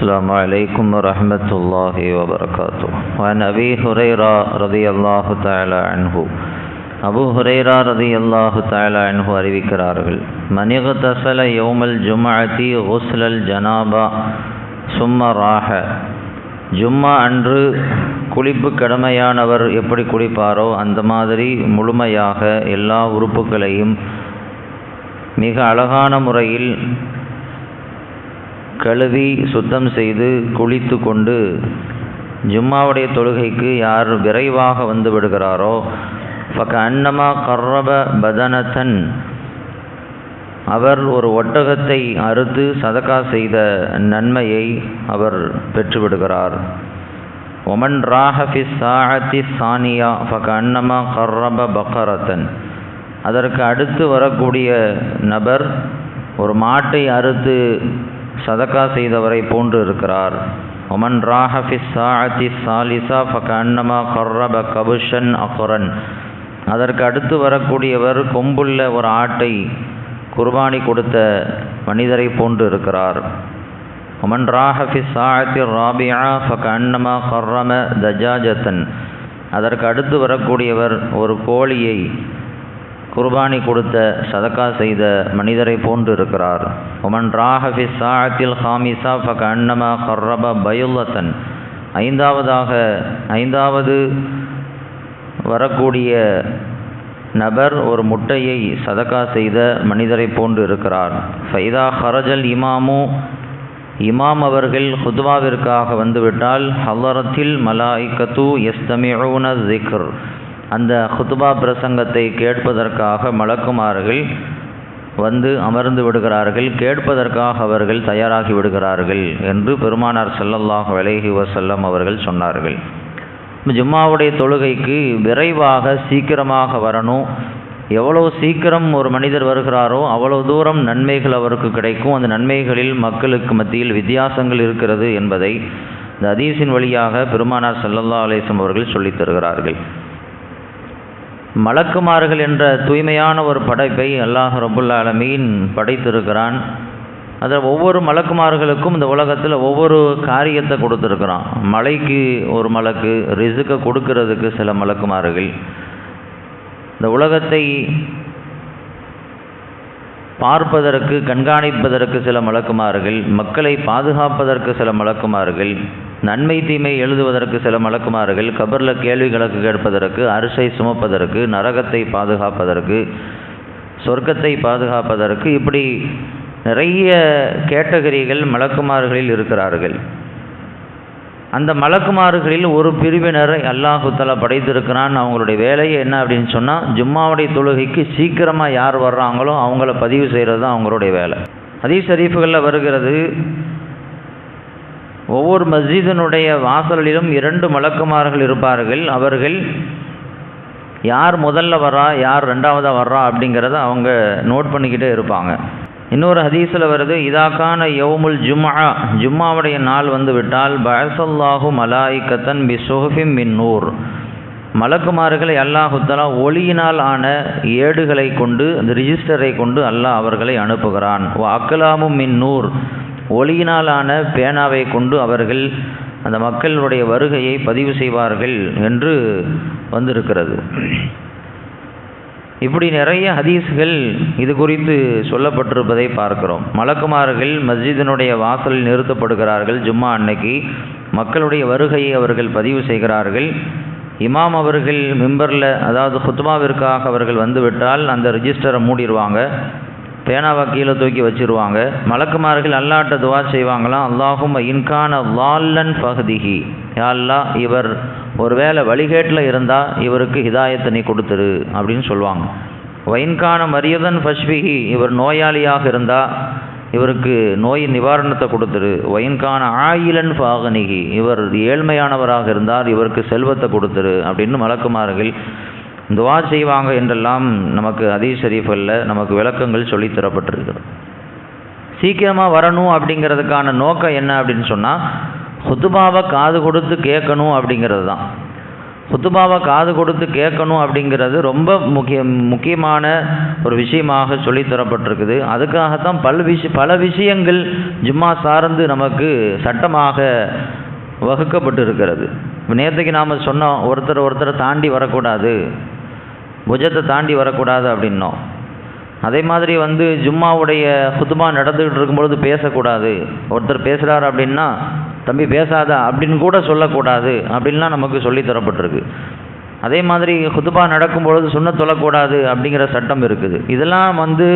السلام عليكم ورحمة الله وبركاته وعن أبي هريرة رضي الله تعالى عنه அபு ஹுரைரா ரதி அல்லாஹு தாலா அன்ஹு அறிவிக்கிறார்கள் மனிகதசல யோமல் ஜும்அதி ஹுஸ்லல் ஜனாபா சும்ம ராஹ ஜும்மா அன்று குளிப்பு கடமையானவர் எப்படி குளிப்பாரோ அந்த மாதிரி முழுமையாக எல்லா உறுப்புகளையும் மிக அழகான முறையில் கழுவி சுத்தம் செய்து குளித்து கொண்டு ஜும்மாவுடைய தொழுகைக்கு யார் விரைவாக வந்து விடுகிறாரோ பக்க அன்னமா கர்ரப பதனத்தன் அவர் ஒரு ஒட்டகத்தை அறுத்து சதக்கா செய்த நன்மையை அவர் பெற்றுவிடுகிறார். ஒமன் ராஹபி சாஹத்தி சானியா ஃபக அன்னமா கர்ரப பக்கரத்தன் அதற்கு அடுத்து வரக்கூடிய நபர் ஒரு மாட்டை அறுத்து சதக்கா செய்தவரை போன்று இருக்கிறார். ஒமன் ராஹபி சாஹத்தி சாலிசா ஃபக அன்னமா கர்ரப கபுஷன் அகுரன் அதற்கு அடுத்து வரக்கூடியவர் கொம்புள்ள ஒரு ஆட்டை குர்பானி கொடுத்த மனிதரை போன்று இருக்கிறார். ஒமன் ராஹபி சாஹத்தி ராபியா ஃபக அன்னமா கர்ரம தஜாஜத்தன் அதற்கு அடுத்து வரக்கூடியவர் ஒரு கோழியை குர்பானி கொடுத்த சதக்கா செய்த மனிதரை போன்று இருக்கிறார் ஒமன் ராஹபி சாத்தில் ஹாமிசா ஃபக அன்னமா ஹர்ரப பயுல்லத்தன் ஐந்தாவதாக ஐந்தாவது வரக்கூடிய நபர் ஒரு முட்டையை சதக்கா செய்த மனிதரை போன்று இருக்கிறார் ஃபைதா ஹரஜல் இமாமு. இமாம் அவர்கள் ஹுத்வாவிற்காக வந்துவிட்டால் ஹல்லரத்தில் மலாய்கத்து எஸ்தமியூன ஜிக்ர் அந்த ஹுத்துபா பிரசங்கத்தை கேட்பதற்காக மலக்குமார்கள் வந்து அமர்ந்து விடுகிறார்கள். கேட்பதற்காக அவர்கள் தயாராகி விடுகிறார்கள் என்று பெருமானார் செல்லல்லாஹ் அலைஹி வசல்லம் அவர்கள் சொன்னார்கள். ஜும்மாவுடைய தொழுகைக்கு விரைவாக சீக்கிரமாக வரணும். எவ்வளோ சீக்கிரம் ஒரு மனிதர் வருகிறாரோ அவ்வளோ தூரம் நன்மைகள் அவருக்கு கிடைக்கும். அந்த நன்மைகளில் மக்களுக்கு மத்தியில் வித்தியாசங்கள் இருக்கிறது என்பதை இந்த அதீஸின் வழியாக பெருமானார் சல்லல்லா அலேசம் அவர்கள் சொல்லித் தருகிறார்கள். மலக்குமார்கள் என்ற தூய்மையான ஒரு படைப்பை அல்லாஹ் ரபுல் ஆலமீன் படைத்திருக்கிறான். அதில் ஒவ்வொரு மலக்குமார்களுக்கும் இந்த உலகத்தில் ஒவ்வொரு காரியத்தை கொடுத்துருக்குறான். மலைக்கு ஒரு மலக்கு ரிசுக்கை கொடுக்கறதுக்கு சில மலக்குமார்கள். இந்த உலகத்தை பார்ப்பதற்கு கண்காணிப்பதற்கு சில மலக்குமார்கள் மக்களை பாதுகாப்பதற்கு சில மலக்குமார்கள். நன்மை தீமை எழுதுவதற்கு சில மலக்குமார்கள் கபரில் கேள்வி கணக்கு கேட்பதற்கு அரிசை சுமப்பதற்கு நரகத்தை பாதுகாப்பதற்கு சொர்க்கத்தை பாதுகாப்பதற்கு இப்படி நிறைய கேட்டகரிகள் மலக்குமார்களில் இருக்கிறார்கள். அந்த மலக்குமார்களில் ஒரு பிரிவினரை அல்லாஹுத்தலா படைத்திருக்கிறான். அவங்களுடைய வேலையை என்ன அப்படின்னு சொன்னால் ஜும்மாவுடைய தொழுகைக்கு சீக்கிரமாக யார் வர்றாங்களோ அவங்கள பதிவு செய்கிறது தான் அவங்களுடைய வேலை. அதே ஷரீஃபுகளில் வருகிறது ஒவ்வொரு மஸ்ஜிதினுடைய வாசலிலும் இரண்டு மலக்குமார்கள் இருப்பார்கள். அவர்கள் யார் முதல்ல வர்றா யார் ரெண்டாவதாக வர்றா அப்படிங்கிறத அவங்க நோட் பண்ணிக்கிட்டே இருப்பாங்க. இன்னொரு ஹதீஸில் வருது இதாக்கான யவுமுல் ஜும்மா ஜும்மாவுடைய நாள் வந்து விட்டால் பயசல்லாஹு மலாய்கத்தன் பி சுஹஃபிம் மின் நூர். மலக்குமார்களை அல்லாஹுத்தலா ஒளியினால் ஆன ஏடுகளை கொண்டு அந்த ரிஜிஸ்டரை கொண்டு அல்லாஹ் அவர்களை அனுப்புகிறான். ஓ அக்கலாமும் மின் நூர். ஒளியினாலான பேனாவை கொண்டு அவர்கள் அந்த மக்களுடைய வருகையை பதிவு செய்வார்கள் என்று வந்திருக்கிறது. இப்படி நிறைய ஹதீஸ்கள் இது குறித்து சொல்லப்பட்டிருப்பதை பார்க்கிறோம். மலக்குமார்கள் மஸ்ஜிதினுடைய வாசலில் நிறுத்தப்படுகிறார்கள். ஜும்மா அன்னைக்கு மக்களுடைய வருகையை அவர்கள் பதிவு செய்கிறார்கள். இமாம் அவர்கள் மிம்பரில் அதாவது ஹுத்மாவிற்காக அவர்கள் வந்துவிட்டால் அந்த ரிஜிஸ்டரை மூடிடுவாங்க. பேனாவை கீழே தூக்கி வச்சிருவாங்க. மலக்குமார்கள் அல்லாட்ட துவா செய்வாங்களாம். அல்லாஹும் இன்கான வால்லன் பகுதிகி யாழ்லா இவர் ஒருவேளை வழிகேட்டில் இருந்தால் இவருக்கு ஹிதாயத்தை நீ கொடுத்துரு அப்படின்னு சொல்லுவாங்க. வைன்கான மரியதன் பஷ்பிகி இவர் நோயாளியாக இருந்தால் இவருக்கு நோய் நிவாரணத்தை கொடுத்துரு. ஒயின்கான ஆயிலன் பாகனிகி இவர் ஏழ்மையானவராக இருந்தார் இவருக்கு செல்வத்தை கொடுத்துரு அப்படின்னு மலக்குமார்கள் துவா செய்வாங்க என்றெல்லாம் நமக்கு அதீஸ் ஷரீஃபில் நமக்கு விளக்கங்கள் சொல்லித் தரப்பட்டிருக்கிறது. சீக்கிரமாக வரணும் அப்படிங்கிறதுக்கான நோக்கம் என்ன அப்படின்னு சொன்னால் ஹுத்துபாவை காது கொடுத்து கேட்கணும் அப்படிங்கிறது தான். ஹுத்துபாவை காது கொடுத்து கேட்கணும் அப்படிங்கிறது ரொம்ப முக்கிய முக்கியமான ஒரு விஷயமாக சொல்லித்தரப்பட்டிருக்குது அதுக்காகத்தான் பல விஷய பல விஷயங்கள் ஜும்மா சார்ந்து நமக்கு சட்டமாக வகுக்கப்பட்டு இருக்கிறது இப்போ நேற்றுக்கு நாம் சொன்னோம் ஒருத்தர் ஒருத்தரை தாண்டி வரக்கூடாது. புஜத்தை தாண்டி வரக்கூடாது அப்படின்னோம். அதே மாதிரி வந்து ஜும்மாவுடைய குத்துபா நடந்துக்கிட்டு இருக்கும்பொழுது பேசக்கூடாது. ஒருத்தர் பேசுகிறார் அப்படின்னா தம்பி பேசாத அப்படின்னு கூட சொல்லக்கூடாது அப்படின்லாம் நமக்கு சொல்லித்தரப்பட்டிருக்கு அதே மாதிரி குத்துபா நடக்கும்பொழுது சொன்ன தொழக்கூடாது அப்படிங்கிற சட்டம் இருக்குது. இதெல்லாம் வந்து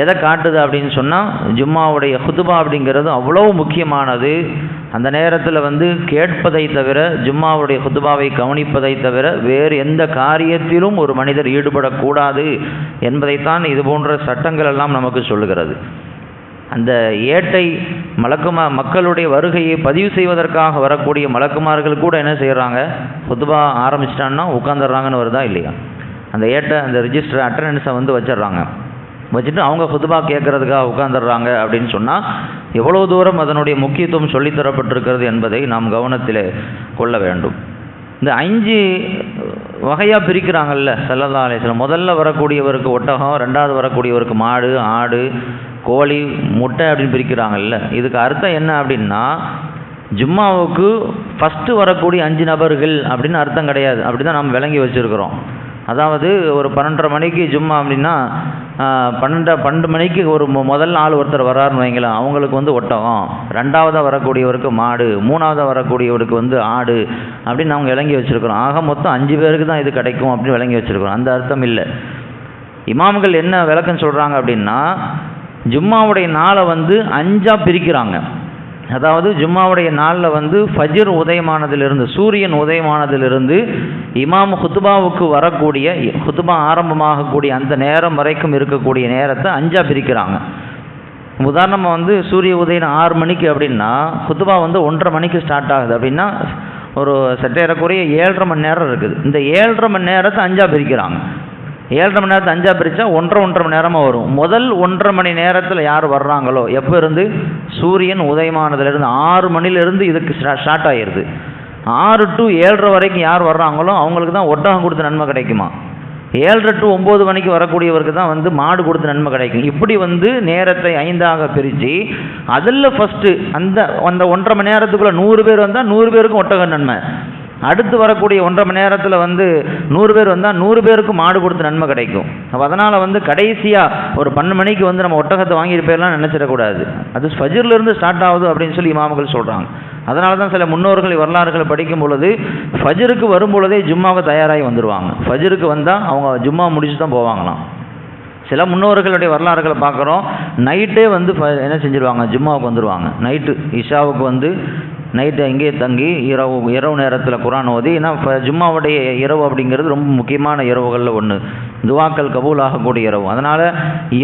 எதை காட்டுது அப்படின்னு சொன்னால் ஜும்மாவுடைய குத்துபா அப்படிங்கிறது அவ்வளோ முக்கியமானது. அந்த நேரத்தில் வந்து கேட்பதை தவிர ஜும்மாவுடைய ஹுத்துபாவை கவனிப்பதை தவிர வேறு எந்த காரியத்திலும் ஒரு மனிதர் ஈடுபடக்கூடாது என்பதைத்தான் இது போன்ற சட்டங்கள் எல்லாம் நமக்கு சொல்லுகிறது. அந்த ஏட்டை மலக்குமா மக்களுடைய வருகையை பதிவு செய்வதற்காக வரக்கூடிய மலக்குமார்கள் கூட என்ன செய்கிறாங்க ஹுத்துபா ஆரம்பிச்சிட்டான்னா உட்காந்துடுறாங்கன்னு வருதா இல்லையா? அந்த ஏட்டை அந்த ரிஜிஸ்டர் அட்டண்டன்ஸை வந்து வச்சிடுறாங்க. வச்சுட்டு அவங்க ஹுதுபா கேட்கறதுக்காக உட்காந்துடுறாங்க அப்படின்னு சொன்னால் எவ்வளோ தூரம் அதனுடைய முக்கியத்துவம் சொல்லித்தரப்பட்டிருக்கிறது என்பதை நாம் கவனத்தில் கொள்ள வேண்டும். இந்த அஞ்சு வகையாக பிரிக்கிறாங்கல்ல சல்லல்லா அலிஸ்லாம் முதல்ல வரக்கூடியவருக்கு ஒட்டகம் ரெண்டாவது வரக்கூடியவருக்கு மாடு ஆடு கோழி முட்டை அப்படின்னு பிரிக்கிறாங்கல்ல. இதுக்கு அர்த்தம் என்ன அப்படின்னா ஜும்மாவுக்கு ஃபஸ்ட்டு வரக்கூடிய அஞ்சு நபர்கள் அப்படின்னு அர்த்தம் கிடையாது. அப்படி தான் நாம் விளங்கி வச்சுருக்கிறோம். அதாவது ஒரு பன்னெண்டரை மணிக்கு ஜும்மா அப்படின்னா பன்னெண்டு பன்னெண்டு மணிக்கு ஒரு முதல் நாள் ஒருத்தர் வர்றாருன்னு வைங்களேன் அவங்களுக்கு வந்து ஒட்டகம். ரெண்டாவதாக வரக்கூடியவருக்கு மாடு மூணாவதாக வரக்கூடியவருக்கு வந்து ஆடு அப்படின்னு அவங்க விளங்கி வச்சுருக்கிறோம். ஆக மொத்தம் அஞ்சு பேருக்கு தான் இது கிடைக்கும் அப்படின்னு விளங்கி வச்சுருக்கிறோம். அந்த அர்த்தம் இல்லை. இமாம்கள் என்ன விளக்கம் சொல்கிறாங்க அப்படின்னா ஜும்மாவுடைய நாளை வந்து அஞ்சாக பிரிக்கிறாங்க. அதாவது ஜும்மாவுடைய நாளில் வந்து ஃபஜிர் உதயமானதிலிருந்து சூரியன் உதயமானதிலிருந்து இமாம் ஹுத்துபாவுக்கு வரக்கூடிய ஹுத்துபா ஆரம்பமாகக்கூடிய அந்த நேரம் வரைக்கும் இருக்கக்கூடிய நேரத்தை அஞ்சாக பிரிக்கிறாங்க. உதாரணமாக வந்து சூரிய உதயம் ஆறு மணிக்கு அப்படின்னா ஹுத்துபா வந்து ஒன்றரை மணிக்கு ஸ்டார்ட் ஆகுது. அப்படின்னா ஒரு சற்றேறக்குறைய ஏழரை மணி நேரம் இருக்குது. இந்த ஏழரை மணி நேரத்தை அஞ்சாக பிரிக்கிறாங்க. ஏழரை மணி நேரத்தை அஞ்சாக பிரித்தா ஒன்றரை ஒன்றரை மணி நேரமாக வரும். முதல் ஒன்றரை மணி நேரத்தில் யார் வர்றாங்களோ எப்போ இருந்து? சூரியன் உதயமானதுலேருந்து ஆறு மணிலேருந்து இதுக்கு ஸ்டார்ட் ஆகிடுது ஆறு டு ஏழரை வரைக்கும் யார் வர்றாங்களோ அவங்களுக்கு தான் ஒட்டகம் கொடுத்த நன்மை கிடைக்குமா? ஏழரை டு ஒம்பது மணிக்கு வரக்கூடியவருக்கு தான் வந்து மாடு கொடுத்த நன்மை கிடைக்கும். இப்படி வந்து நேரத்தை ஐந்தாக பிரித்து அதில் ஃபஸ்ட்டு அந்த அந்த ஒன்றரை மணி நேரத்துக்குள்ளே நூறு பேர் வந்தால் நூறு பேருக்கும் ஒட்டகம் நன்மை. அடுத்து வரக்கூடிய ஒன்றரை மணி நேரத்தில் வந்து நூறு பேர் வந்தால் நூறு பேருக்கு மாடு கொடுத்து நன்மை கிடைக்கும். அப்போ அதனால் வந்து கடைசியாக ஒரு பன்னெண்டு மணிக்கு வந்து நம்ம ஒட்டகத்தை வாங்கிட்டு போயிடலாம் நினச்சிடக்கூடாது. அது ஃபஜிர்லேருந்து ஸ்டார்ட் ஆகுது அப்படின்னு சொல்லி இமாமகள் சொல்கிறாங்க அதனால தான் சில முன்னோர்கள் வரலாறுகளை படிக்கும் பொழுது ஃபஜருக்கு வரும் பொழுதே ஜும்மாவை தயாராகி வந்துடுவாங்க ஃபஜருக்கு வந்தால் அவங்க ஜும்மா முடிச்சு தான் போவாங்களாம். சில முன்னோர்களுடைய வரலாறுகளை பார்க்குறோம். நைட்டே வந்து என்ன செஞ்சுருவாங்க? ஜும்மாவுக்கு வந்துடுவாங்க நைட்டு இஷாவுக்கு வந்து நைட்டு அங்கேயே தங்கி இரவு இரவு நேரத்தில் குரான் ஓதி ஏன்னா இப்போ ஜும்மாவுடைய இரவு அப்படிங்கிறது ரொம்ப முக்கியமான இரவுகளில் ஒன்று துவாக்கள் கபூல் ஆகக்கூடிய இரவு. அதனால்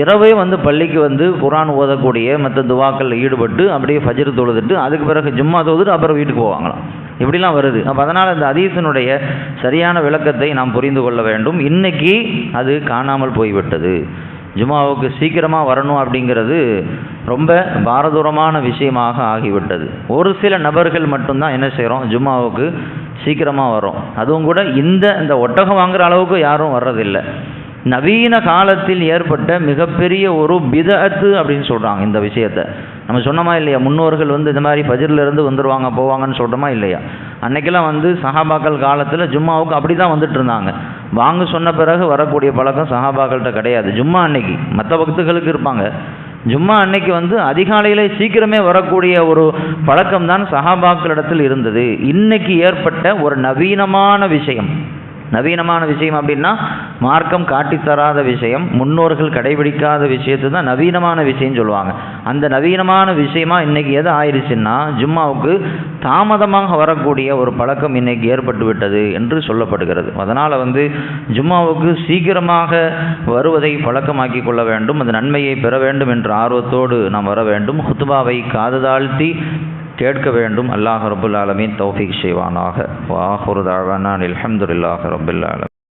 இரவே வந்து பள்ளிக்கு வந்து குரான் ஓதக்கூடிய மற்ற துவாக்களில் ஈடுபட்டு அப்படியே ஃபஜர் தொழுதுட்டு அதுக்கு பிறகு ஜும்மா தொழுதுட்டு அப்புறம் வீட்டுக்கு போவாங்களாம். இப்படிலாம் வருது. அப்போ அதனால் இந்த அதீசனுடைய சரியான விளக்கத்தை நாம் புரிந்து கொள்ள வேண்டும். இன்றைக்கி அது காணாமல் போய்விட்டது. ஜுமாவுக்கு சீக்கிரமாக வரணும் அப்படிங்கிறது ரொம்ப பாரதூரமான விஷயமாக ஆகிவிட்டது. ஒரு சில நபர்கள் மட்டும்தான் என்ன செய்கிறோம் ஜும்மாவுக்கு சீக்கிரமாக வரும் அதுவும் கூட இந்த இந்த ஒட்டகம் வாங்குற அளவுக்கு யாரும் வர்றதில்லை. நவீன காலத்தில் ஏற்பட்ட மிகப்பெரிய ஒரு பிதத்து அப்படின்னு சொல்கிறாங்க இந்த விஷயத்த. நம்ம சொன்னோமா இல்லையா? முன்னோர்கள் வந்து இந்த மாதிரி பஜிரிலிருந்து வந்துடுவாங்க போவாங்கன்னு சொல்கிறோமா இல்லையா? அன்னைக்கெல்லாம் வந்து சஹாபாக்கள் காலத்தில் ஜும்மாவுக்கு அப்படி தான் வந்துட்டு இருந்தாங்க. வாங்க சொன்ன பிறகு வரக்கூடிய பழக்கம் சஹாபாக்கள்கிட்ட கிடையாது. ஜும்மா அன்னைக்கு. மற்ற பக்தர்களுக்கு இருப்பாங்க. ஜும்மா அன்னைக்கு வந்து அதிகாலையில் சீக்கிரமே வரக்கூடிய ஒரு பழக்கம் தான் சஹாபாக்களிடத்தில் இருந்தது. இன்னைக்கு ஏற்பட்ட ஒரு நவீனமான விஷயம். நவீனமான விஷயம் அப்படின்னா மார்க்கம் காட்டித்தராத விஷயம் முன்னோர்கள் கடைபிடிக்காத விஷயத்தை தான் நவீனமான விஷயம் சொல்லுவாங்க. அந்த நவீனமான விஷயமா இன்னைக்கு எது ஆயிடுச்சுன்னா ஜும்மாவுக்கு தாமதமாக வரக்கூடிய ஒரு பழக்கம் இன்னைக்கு ஏற்பட்டு விட்டது என்று சொல்லப்படுகிறது. அதனால் வந்து ஜும்மாவுக்கு சீக்கிரமாக வருவதை பழக்கமாக்கி கொள்ள வேண்டும் அந்த நன்மையை பெற வேண்டும் என்ற ஆர்வத்தோடு நாம் வர வேண்டும். ஹுத்துபாவை காது தாழ்த்தி கேட்க வேண்டும். அல்லாஹ் ரபுல் ஆலமின் தௌஃபிக் செய்வானாக. வாஹுரு தாழ்வானான் அலமதுல்லாஹ் ரபுல்